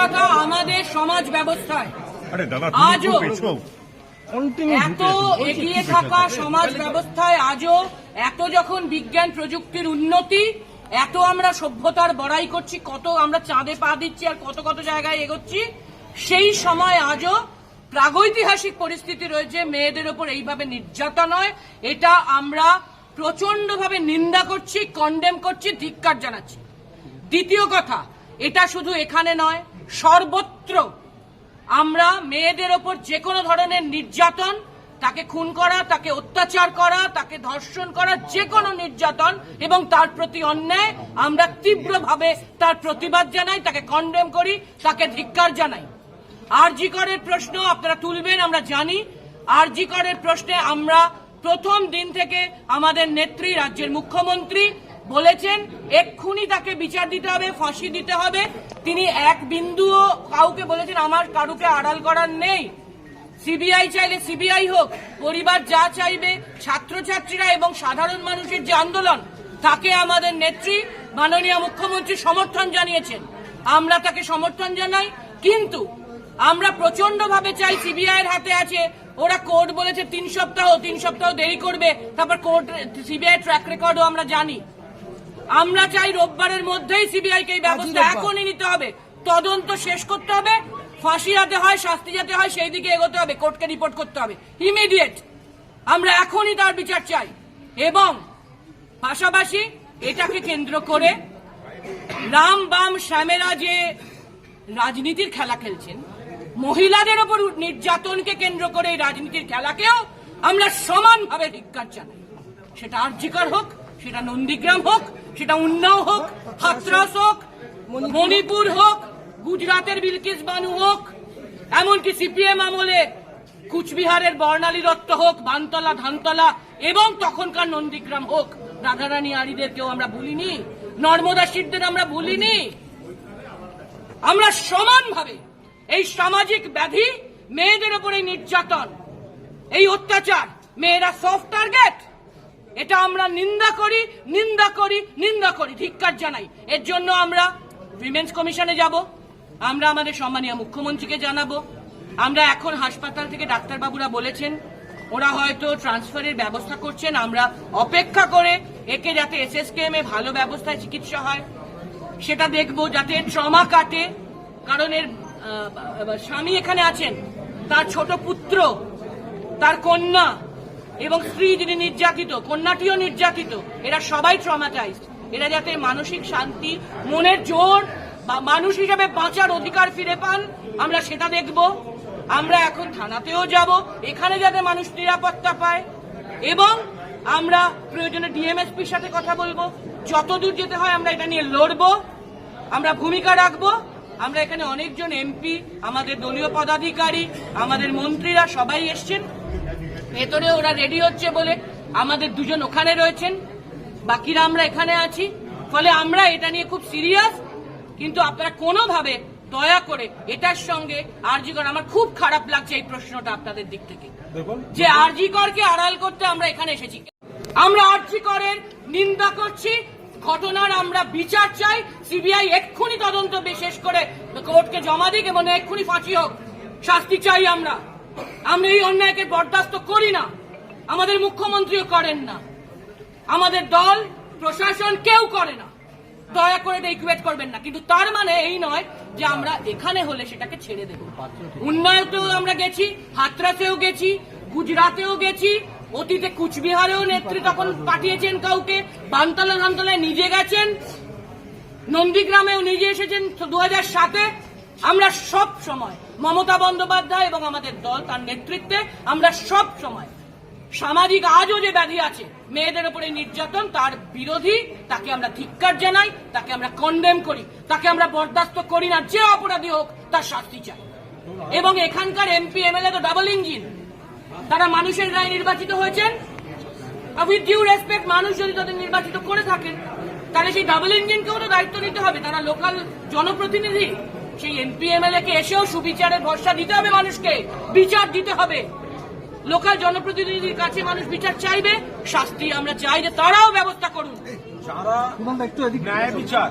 কথা আমাদের সমাজ ব্যবস্থায়। আজও এত এগিয়ে থাকা সমাজ ব্যবস্থায় আজও এত যখন বিজ্ঞান প্রযুক্তির উন্নতি এত আমরা সভ্যতার বড়াই করছি কত আমরা চাঁদে পা দিচ্ছি আর কত কত জায়গায় এগোচ্ছি সেই সময় আজও প্রাগৈতিহাসিক পরিস্থিতি রয়েছে মেয়েদের ওপর এইভাবে নির্যাতন হয় এটা আমরা প্রচন্ডভাবে নিন্দা করছি কন্ডেম করছি ধিক্কার জানাচ্ছি। দ্বিতীয় কথা এটা শুধু এখানে নয় সর্বত্র আমরা মেয়েদের ওপর যে কোনো ধরনের নির্যাতন, তাকে খুন করা, তাকে অত্যাচার করা, তাকে ধর্ষণ করা যে কোনো নির্যাতন এবং তার প্রতি অন্যায়, আমরা তীব্রভাবে তার প্রতিবাদ জানাই, তাকে কন্ডেম করি, তাকে ধিক্কার জানাই। আরজি করের প্রশ্ন আপনারা তুলবেন, আমরা জানি। আরজি করের প্রশ্নে আমরা প্রথম দিন থেকে আমাদের নেত্রী, রাজ্যের মুখ্যমন্ত্রী বলেছেন, এক্ষুনি তাকে বিচার দিতে হবে, ফাঁসি দিতে হবে। তিনি এক বিন্দুও কাউকে বলেছেন, আমার কারুকে আড়াল করার নেই। সিবিআই চাইলে সিবিআই হোক, পরিবার যা চাইবে, ছাত্রছাত্রীরা এবং সাধারণ মানুষের যে আন্দোলন, তাকে আমাদের নেত্রী, মাননীয় মুখ্যমন্ত্রী সমর্থন জানিয়েছেন। আমরা তাকে সমর্থন জানাই, কিন্তু আমরা প্রচণ্ড ভাবে চাই সিবিআই এর হাতে আছে। ওরা কোর্ট বলেছে, তিন সপ্তাহ তিন সপ্তাহ দেরি করবে। তারপর কোর্ট, সিবিআই ট্র্যাক রেকর্ডও আমরা জানি। আমরা চাই রোববারের মধ্যেই সিবিআই কে এই ব্যবস্থা এখনই নিতে হবে। তদন্ত শেষ করতে হবে। ফাঁসি যাতে হয় শাস্তি যাতে হয় সেই দিকে এগোতে হবে কোর্টকে রিপোর্ট করতে হবে। ইমিডিয়েট আমরা এখনই তার বিচার চাই। এবং পাশাপাশি এটাকে কেন্দ্র করে রাম বাম শ্যামেরা যে রাজনীতির খেলা খেলছেন মহিলাদের ওপর নির্যাতনকে কেন্দ্র করে এই রাজনীতির খেলাকেও আমরা সমানভাবে ধিক্কার জানাই। সেটা আর্যিকর হোক সেটা নন্দীগ্রাম হোক, সেটা উন্নাও হোক, হাতরাস হোক, মণিপুর হোক, গুজরাটের বিলকিস বানু হোক, এমনকি সিপিএম আমলে কুচবিহারের বর্ণালী দত্ত হোক, বানতলা, ধানতলা এবং তখনকার নন্দীগ্রাম হোক, রাধারানী আরিদেরকেও আমরা ভুলিনি, নর্মদা সিদ্ধের আমরা ভুলিনি। আমরা সমানভাবে এই সামাজিক ব্যাধি, মেয়েদের উপরে নির্যাতন, এই অত্যাচার, মেয়েরা সফট টার্গেট এটা আমরা নিন্দা করি নিন্দা করি নিন্দা করি, ধিক্কার জানাই। এর জন্য আমরা উইমেন্স কমিশনে যাব, আমরা আমাদের সম্মানীয় মুখ্যমন্ত্রীকে জানাব। আমরা এখন হাসপাতাল থেকে ডাক্তারবাবুরা বলেছেন, ওরা হয়তো ট্রান্সফারের ব্যবস্থা করছেন, আমরা অপেক্ষা করে একে যাতে এসএসকেএম এ ভালো ব্যবস্থায় চিকিৎসা হয়, সেটা দেখব যাতে ট্রমা কাটে। কারণ এর স্বামী এখানে আছেন, তার ছোট পুত্র, তার কন্যা এবং স্ত্রী যিনি নির্যাতিত, কন্যাটিও নির্যাতিত, এরা সবাই ট্রমাটাইজড এরা যাতে মানসিক শান্তি, মনের জোর বা মানুষ হিসেবে বাঁচার অধিকার ফিরে পান, আমরা সেটা দেখব। আমরা এখন থানাতেও যাব, এখানে যাতে মানুষ নিরাপত্তা পায়। এবং আমরা প্রয়োজনে ডিএমএসপির সাথে কথা বলব। যতদূর যেতে হয় আমরা এটা নিয়ে লড়বো। আমরা ভূমিকা রাখব। আমরা এখানে অনেকজন এমপি, আমাদের দলীয় পদাধিকারী, আমাদের মন্ত্রীরা সবাই এসছেন। ভেতরে ওরা রেডি হচ্ছে বলে আমাদের দুজন ওখানে রয়েছেন। বাকিরা আমরা এখানে আছি। ফলে আমরা এটা নিয়ে খুব সিরিয়াস কিন্তু আপনারা কোনোভাবে দয়া করে এটার সঙ্গে আরজি কর আমার খুব খারাপ লাগছে এই প্রশ্নটা আপনাদের দিক থেকে। যে আরজি করকে আড়াল করতে আমরা এখানে এসেছি। আমরা আরজি করের নিন্দা করছি ঘটনার আমরা বিচার চাই সিবিআই এক্ষুনি তদন্ত বিশেষ করে কোর্টকে জমা দিক এবং এক্ষুনি ফাঁসি হোক। শাস্তি চাই আমরা। আমরা এই অন্যায়কে বরদাস্ত করি না। আমাদের মুখ্যমন্ত্রীও করেন না। আমাদের দল, প্রশাসন কেউ করে না। দয়া করে এটা ইকুয়েট করবেন না। কিন্তু তার মানে এই নয় যে আমরা এখানে হলে সেটাকে ছেড়ে দেব। উন্নয়তেও আমরা গেছি হাতরাসেও গেছি গুজরাটেও গেছি, অতীতে কুচবিহারেও নেত্রী তখন পাঠিয়েছেন কাউকে, বানতলা ধানতলায় নিজে গেছেন, নন্দীগ্রামেও নিজে এসেছেন দু হাজার সাতে। আমরা সব সময় মমতা বন্দ্যোপাধ্যায় এবং আমাদের দল, তার নেতৃত্বে আমরা সব সময় সামাজিক আজও যে ব্যাধি আছে, মেয়েদের উপরে নির্যাতন, তার বিরোধী, তাকে আমরা ধিক্কার জানাই, তাকে আমরা কন্ডেম করি, তাকে আমরা বরদাস্ত করি না, যে অপরাধী হোক, তার শাস্তি চাই। এবং এখানকার এমপি, এমএলএ তো ডাবল ইঞ্জিন তারা মানুষের রায় নির্বাচিত হয়েছেন। উইথ ডিউ রেসপেক্ট মানুষ যদি তাদের নির্বাচিত করে থাকেন, তাহলে সেই ডাবল ইঞ্জিনকেও তো দায়িত্ব নিতে হবে। তারা লোকাল জনপ্রতিনিধি। সেই এমপি এমএলএ কে এসেও সুবিচারের ভরসা দিতে হবে মানুষকে। বিচার দিতে হবে। লোকাল জনপ্রতিনিধির কাছে মানুষ বিচার চাইবে শাস্তি আমরা চাই যে তারাও ব্যবস্থা করুন। যারা একটু ন্যায় বিচার।